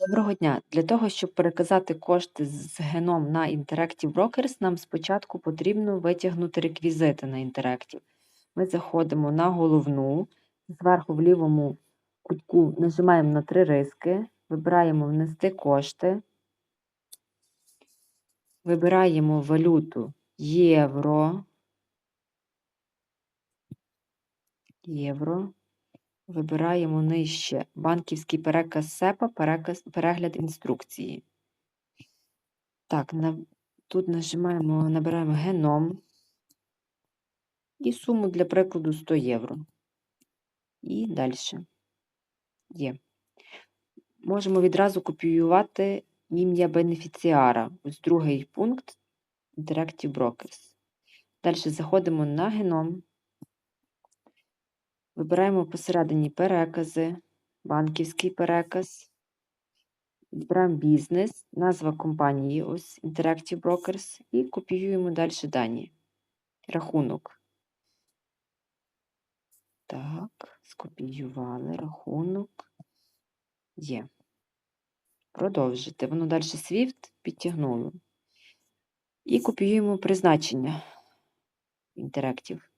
Доброго дня! Для того, щоб переказати кошти з геном на Interactive Brokers, нам спочатку потрібно витягнути реквізити на Interactive. Ми заходимо на головну, зверху в лівому кутку нажимаємо на три риски, вибираємо Внести кошти, вибираємо валюту євро, євро. Вибираємо нижче банківський переказ СЕПА, переказ, перегляд інструкції. Так, на, тут нажимаємо, набираємо геном і суму для прикладу 100 євро. І далі. Є. Можемо відразу копіювати ім'я бенефіціара. Ось другий пункт Interactive Brokers. Далі заходимо на геном. Вибираємо посередині перекази, банківський переказ, вибираємо бізнес, назва компанії, ось Interactive Brokers, і копіюємо далі дані. Рахунок. Так, скопіювали рахунок. Є. Продовжити. Воно далі SWIFT підтягнуло. І копіюємо призначення Interactive.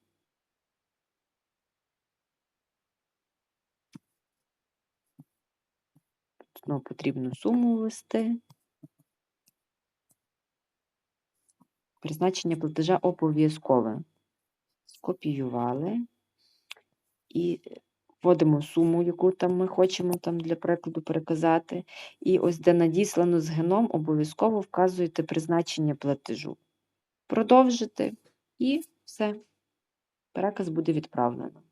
Знову потрібно суму ввести. Призначення платежа обов'язкове. Скопіювали і вводимо суму, яку там ми хочемо там для прикладу переказати. І ось де надіслано з геном, обов'язково вказуєте призначення платежу. Продовжити і все. Переказ буде відправлено.